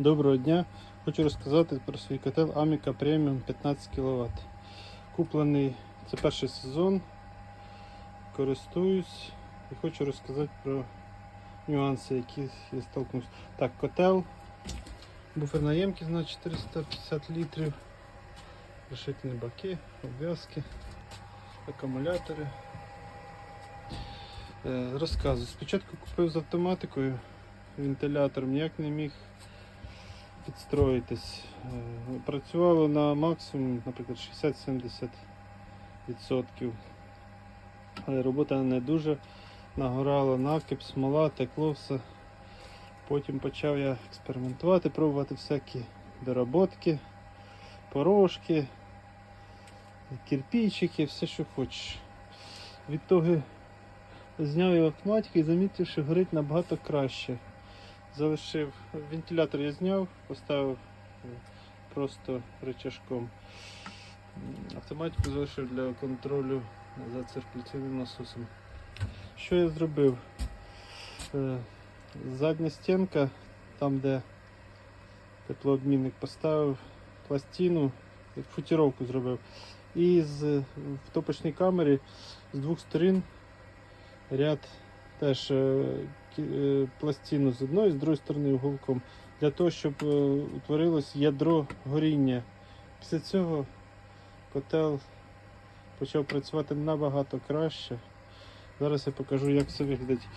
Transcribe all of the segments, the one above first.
Доброго дня! Хочу розказати про свій котел Amica Premium 15 кВт. Куплений це перший сезон. Користуюсь і хочу розказати про нюанси, які я столкнувся. Так, котел, буферна ємкість на 450 літрів, решетні баки, обв'язки, акумулятори. Е, Розказую. Спочатку купив з автоматикою, вентилятор ніяк не міг підстроїтись. Е, Працювало на максимум, наприклад, 60-70%. Але робота не дуже нагорала, накип, смола, текло все. Потім почав я експериментувати, пробувати всякі доработки, порошки, кирпичики, все що хочеш. Від того зняв його автоматику і замітив, що горить набагато краще. Залишив вентилятор я зняв, поставив просто рычажком. М, Автоматику залишив для контролю за циркуляційним насосом. Що я зробив? Е, Задня стінка, там де теплообмінник поставив пластину, футіровку зробив. І з, в топочній камері з двох сторін ряд теж е, пластину з одної, з другої сторони уголком, для того, щоб е, утворилось ядро горіння. Після цього котел почав працювати набагато краще. Зараз я покажу, як це виглядить.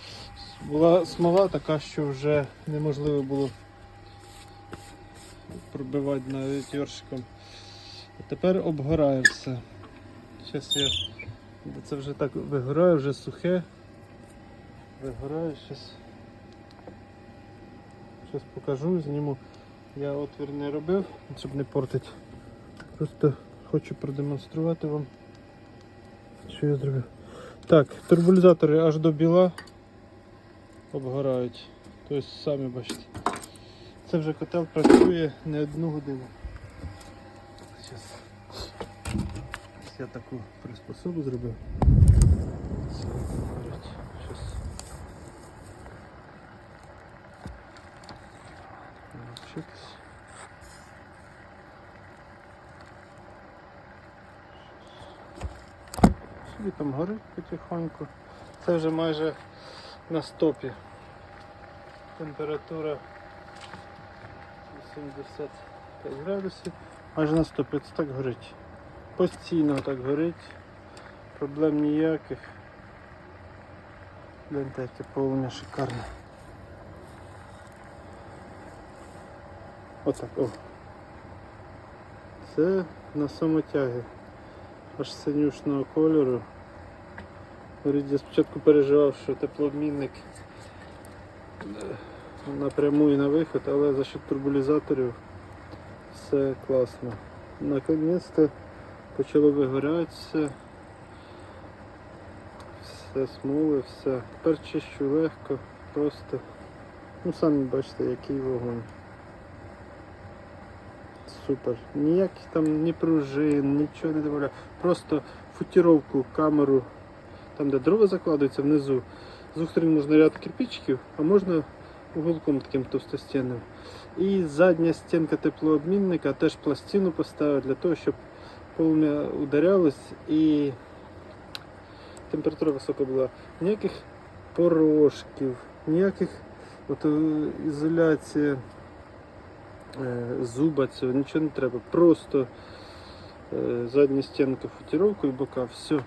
Була смола така, що вже неможливо було пробивати навіть йоршиком. А тепер обгорає все. Зараз я це вже так вигорає, вже сухе. Вигораю зараз. Зараз покажу, зніму. Я отвір не робив, щоб не портити. Просто хочу продемонструвати вам, що я зробив. Так, турбулізатори аж до біла обгорають. Тобто самі бачите. Це вже котел працює не одну годину. Зараз я таку приспособу зробив. Собі там горить потихоньку. Це вже майже на стопі. Температура 85 градусів. Майже на стопі. Це так горить. Постійно так горить. Проблем ніяких. Гляньте, яке полум'я шикарне. Отак, о. Це на самотяги. Аж синюшного кольору. Я спочатку переживав, що теплообмінник е, напряму і на виход, але за счет турбулізаторів все класно. Наконець-то почало вигоряти все. Все смоли, все. Тепер чищу легко, просто. Ну самі бачите, який вогонь. Супер. Ніяких там ні пружин, нічого не додавляю. Просто футіровку, камеру, там де дрова закладаються внизу. З двох сторон можна ряд кирпичиків, а можна уголком таким товстостінним. І задня стінка теплообмінника теж пластину поставив для того, щоб полум'я ударялось і температура висока була. Ніяких порошків, ніяких от, е, ізоляції е, зуба цього, нічого не треба. Просто е, задня стінка футіровку і бока, все,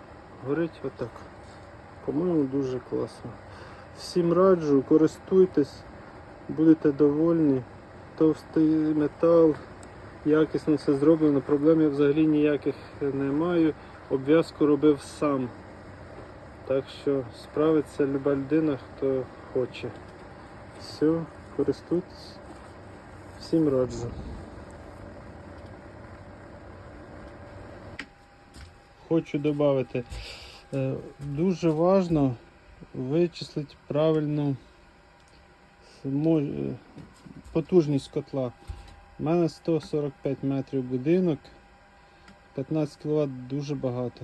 горить отак. По-моєму, дуже класно. Всім раджу, користуйтесь, будете довольні. Товстий метал, якісно все зроблено, проблем я взагалі ніяких не маю. Обв'язку робив сам. Так що справиться люба людина, хто хоче. Все, користуйтесь. Всім раджу. Хочу додати, дуже важливо вичислити правильну е, потужність котла. У мене 145 метрів будинок, 15 кВт дуже багато.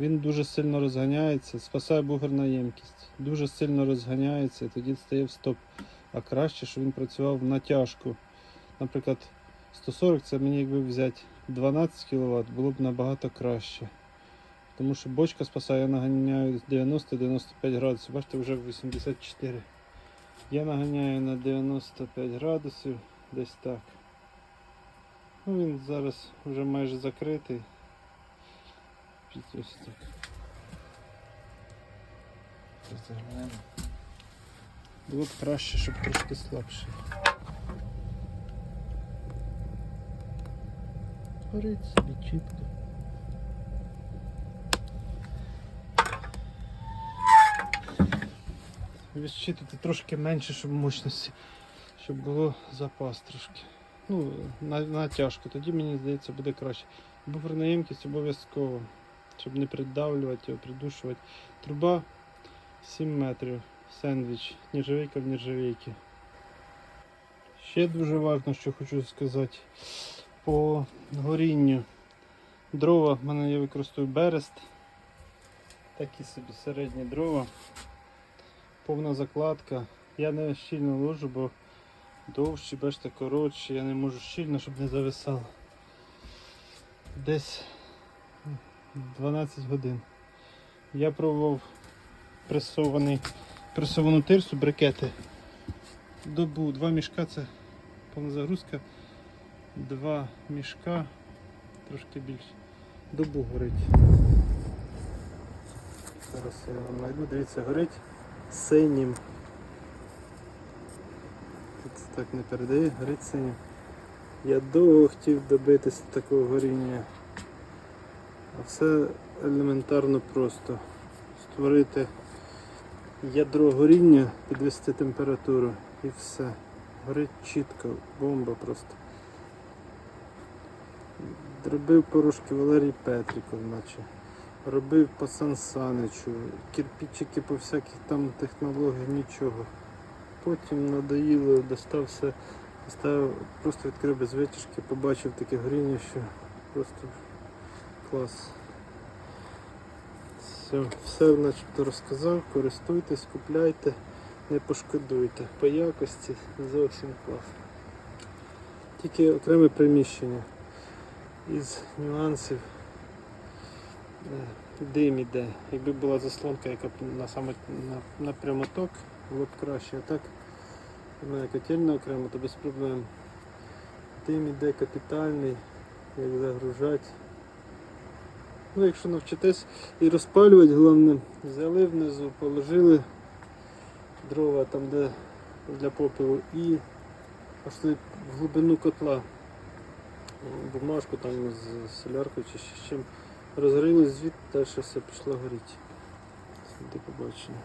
Він дуже сильно розганяється, спасає бугерна ємкість. Дуже сильно розганяється, тоді стає в стоп. А краще, щоб він працював в натяжку. наприклад, 140 це мені якби взяти 12 кВт, було б набагато краще. Тому що бочка спасає, я наганяю 90-95 градусів. Бачите, вже 84. Я наганяю на 95 градусів, десь так. Ну він зараз вже майже закритий. Ось так. Розігнемо. Було б краще, щоб трошки слабше. Горить собі чітко. Відщитати трошки менше, щоб мощності, щоб було запас трошки. Ну, на, натяжку, тоді мені здається буде краще. Буферна обов'язково, щоб не придавлювати його, придушувати. Труба 7 метрів, сендвіч, нержавейка в нержавейці. Ще дуже важливо, що хочу сказати, по горінню. Дрова в мене я використовую берест. Такі собі середні дрова. Повна закладка. Я не щільно ложу, бо довші, бачите, коротші, я не можу щільно, щоб не зависало. Десь 12 годин. Я пробував пресований, пресовану тирсу, брикети. Добу, два мішка це повна загрузка. Два мішка, трошки більше. Добу горить. Зараз я вам знайду, дивіться, горить синім. Тут так не передає, горить синім. Я довго хотів добитися такого горіння. А все елементарно просто. Створити ядро горіння, підвести температуру і все. Горить чітко, бомба просто. Робив порошки Валерій Петріков, наче. Робив по Сан Саничу, кирпичики по всяких там технологіях, нічого. Потім надоїло, достав все, поставив, просто відкрив без витяжки, побачив таке горіння, що просто клас. Все, все начебто розказав, користуйтесь, купляйте, не пошкодуйте. По якості зовсім клас. Тільки окреме приміщення. Із нюансів е, дим іде. Якби була заслонка, яка на саме на, на прямоток, було б краще. А так у мене котельна окремо, то без проблем. Дим іде капітальний, як загружати. Ну, якщо навчитесь і розпалювати, головне, взяли внизу, положили дрова там, де для попелу, і пішли в глибину котла бумажку там з соляркою чи з чим. Розгорілось звідти, далі все пішло горіти. До побачення.